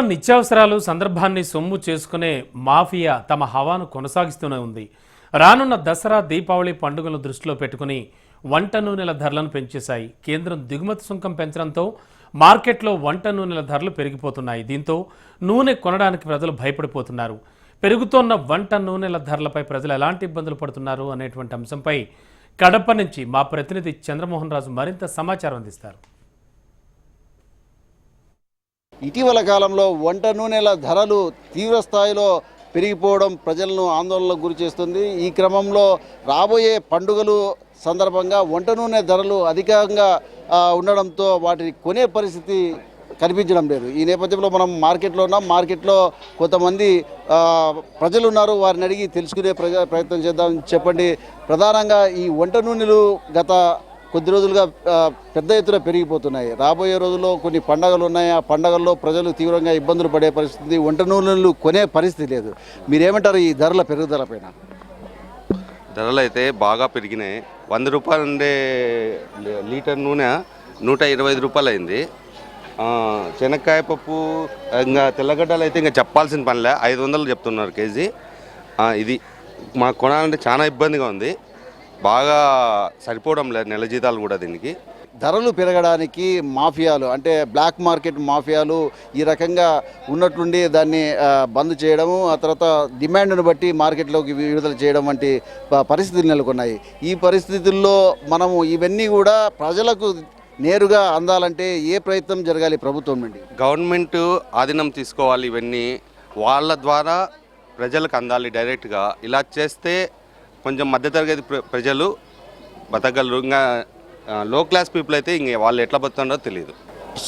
నిత్యావసరాలు సందర్భాన్ని సొమ్ము చేసుకునే మాఫియా తమ హవాను కొనసాగిస్తూనే ఉంది. రానున్న దసరా దీపావళి పండుగలను దృష్టిలో పెట్టుకుని వంట నూనెల ధరలను పెంచేశాయి. కేంద్రం దిగుమతి సుంకం పెంచడంతో మార్కెట్లో వంట నూనెల ధరలు పెరిగిపోతున్నాయి. దీంతో నూనె కొనడానికి ప్రజలు భయపడిపోతున్నారు. పెరుగుతోన్న వంట నూనెల ధరలపై ప్రజలు ఎలాంటి ఇబ్బందులు పడుతున్నారు అనేటువంటి అంశంపై కడప నుంచి మా ప్రతినిధి చంద్రమోహన్ రాజు మరింత సమాచారం అందిస్తారు. ఇటీవల కాలంలో వంట నూనెల ధరలు తీవ్రస్థాయిలో పెరిగిపోవడం ప్రజలను ఆందోళనకు గురి చేస్తుంది. ఈ క్రమంలో రాబోయే పండుగలు సందర్భంగా వంట నూనె ధరలు అధికంగా ఉండడంతో వాటిని కొనే పరిస్థితి కనిపించడం లేదు. ఈ నేపథ్యంలో మనం మార్కెట్లో ఉన్నాం. మార్కెట్లో కొంతమంది ప్రజలు ఉన్నారు వారిని అడిగి తెలుసుకునే ప్రయత్నం చేద్దాం చెప్పండి. ప్రధానంగా ఈ వంట నూనెలు గత కొద్ది రోజులుగా పెద్ద ఎత్తున పెరిగిపోతున్నాయి. రాబోయే రోజుల్లో కొన్ని పండగలు ఉన్నాయి. ఆ పండగల్లో ప్రజలు తీవ్రంగా ఇబ్బందులు పడే పరిస్థితి వంట నూనెలు కొనే పరిస్థితి లేదు. మీరేమంటారు ఈ ధరల పెరుగుదల పైన? ధరలు అయితే బాగా పెరిగినాయి. వంద రూపాయలు ఉండే లీటర్ నూనె నూట ఇరవై ఐదు రూపాయలు అయింది. శనక్కాయ పప్పు ఇంకా తెల్లగడ్డలు అయితే ఇంకా చెప్పాల్సిన పనిలే. ఐదు వందలు చెప్తున్నారు కేజీ. ఇది మాకు కొనాలంటే చాలా ఇబ్బందిగా ఉంది. బాగా సరిపోవడం లేదు నెల జీతాలు కూడా దీనికి. ధరలు పెరగడానికి మాఫియాలు అంటే బ్లాక్ మార్కెట్ మాఫియాలు ఈ రకంగా ఉన్నట్లుండి దాన్ని బంద్ చేయడము ఆ తర్వాత డిమాండ్ను బట్టి మార్కెట్లోకి విడుదల చేయడం వంటి పరిస్థితులు నెలకొన్నాయి. ఈ పరిస్థితుల్లో మనము ఇవన్నీ కూడా ప్రజలకు నేరుగా అందాలంటే ఏ ప్రయత్నం జరగాలి ప్రభుత్వం నుండి? గవర్నమెంట్ ఆధీనం తీసుకోవాలి ఇవన్నీ వాళ్ళ ద్వారా ప్రజలకు అందాలి డైరెక్ట్గా. ఇలా చేస్తే కొంచెం మధ్యతరగతి ప్ర- ప్రజలు బతకగలరు. ఇంకా లో క్లాస్ పీపుల్ అయితే ఇంక వాళ్ళు ఎట్లా బతుకుతున్నారో తెలియదు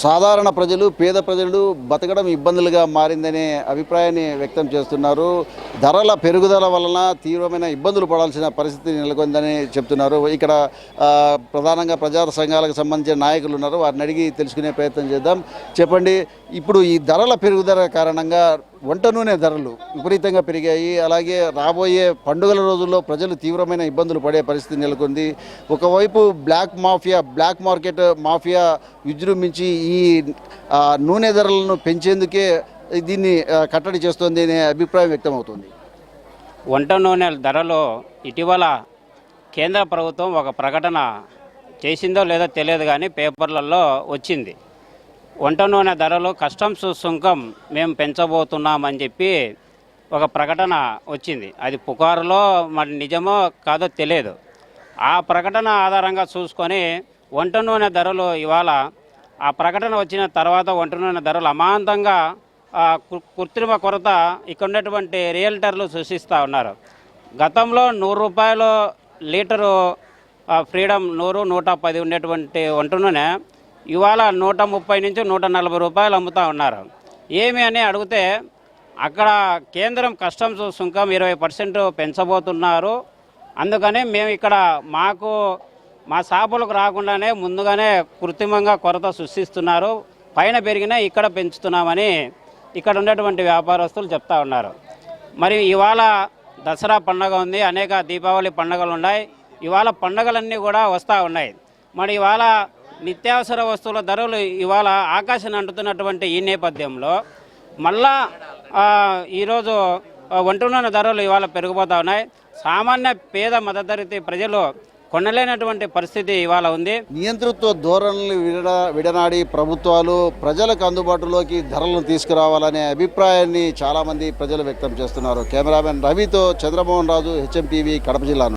సాధారణ ప్రజలు పేద ప్రజలు బతకడం ఇబ్బందులుగా మారిందనే అభిప్రాయాన్ని వ్యక్తం చేస్తున్నారు. ధరల పెరుగుదల వలన తీవ్రమైన ఇబ్బందులు పడాల్సిన పరిస్థితి నెలకొందని చెప్తున్నారు. ఇక్కడ ప్రధానంగా ప్రజా సంఘాలకు సంబంధించిన నాయకులు ఉన్నారు. వారిని అడిగి తెలుసుకునే ప్రయత్నం చేద్దాం. చెప్పండి ఇప్పుడు ఈ ధరల పెరుగుదల కారణంగా వంట నూనె ధరలు విపరీతంగా పెరిగాయి. అలాగే రాబోయే పండుగల రోజుల్లో ప్రజలు తీవ్రమైన ఇబ్బందులు పడే పరిస్థితి నెలకొంది. ఒకవైపు black mafia black market mafia విజృంభించి ఈ నూనె ధరలను పెంచేందుకే దీన్ని కట్టడి చేస్తోంది అనే అభిప్రాయం వ్యక్తమవుతుంది. వంట నూనెల ధరలో ఇటీవల కేంద్ర ప్రభుత్వం ఒక ప్రకటన చేసిందో లేదో తెలియదు కానీ పేపర్లలో వచ్చింది. వంట నూనె ధరలు కస్టమ్స్ సుంకం మేము పెంచబోతున్నామని చెప్పి ఒక ప్రకటన వచ్చింది. అది పుకారులో మరి నిజమో కాదో తెలియదు. ఆ ప్రకటన ఆధారంగా చూసుకొని వంట నూనె ధరలు ఇవాళ ఆ ప్రకటన వచ్చిన తర్వాత వంట నూనె ధరలు అమాంతంగా ఆ, కృత్రిమ కొరత ఇక్కడ ఉన్నటువంటి రియల్టర్లు సృష్టిస్తూ ఉన్నారు. గతంలో నూరు రూపాయలు లీటరు ఫ్రీడమ్ నూరు నూట పది ఉండేటువంటి వంట నూనె ఇవాళ నూట ముప్పై నుంచి నూట నలభై రూపాయలు అమ్ముతూ ఉన్నారు. ఏమి అని అడిగితే అక్కడ కేంద్రం కస్టమ్స్ సుంకం ఇరవై పర్సెంట్ పెంచబోతున్నారు. అందుకని మేము ఇక్కడ మాకు మా షాపులకు రాకుండానే ముందుగానే కృత్రిమంగా కొరత సృష్టిస్తున్నారు. పైన పెరిగినా ఇక్కడ పెంచుతున్నామని ఇక్కడ ఉన్నటువంటి వ్యాపారస్తులు చెప్తా ఉన్నారు. మరి ఇవాళ దసరా పండగ ఉంది అనేక దీపావళి పండుగలు ఉన్నాయి. ఇవాళ పండుగలన్నీ కూడా వస్తూ ఉన్నాయి. మరి ఇవాళ నిత్యావసర వస్తువుల ధరలు ఇవాళ ఆకాశాన్ని అంటుతున్నటువంటి ఈ నేపథ్యంలో మళ్ళా ఈరోజు ఆ, వంట ధరలు ఇవాళ పెరిగిపోతా ఉన్నాయి. సామాన్య పేద మధ్యతరగతి ప్రజలు కొనలేనటువంటి పరిస్థితి ఇవాళ ఉంది. నియంతృత్వ ధోరణులు విడ విడనాడి ప్రభుత్వాలు ప్రజలకు అందుబాటులోకి ధరలను తీసుకురావాలనే అభిప్రాయాన్ని చాలామంది ప్రజలు వ్యక్తం చేస్తున్నారు. కెమెరామెన్ రవితో చంద్రమోహన్ రాజు హెచ్ఎం టీవీ కడప జిల్లా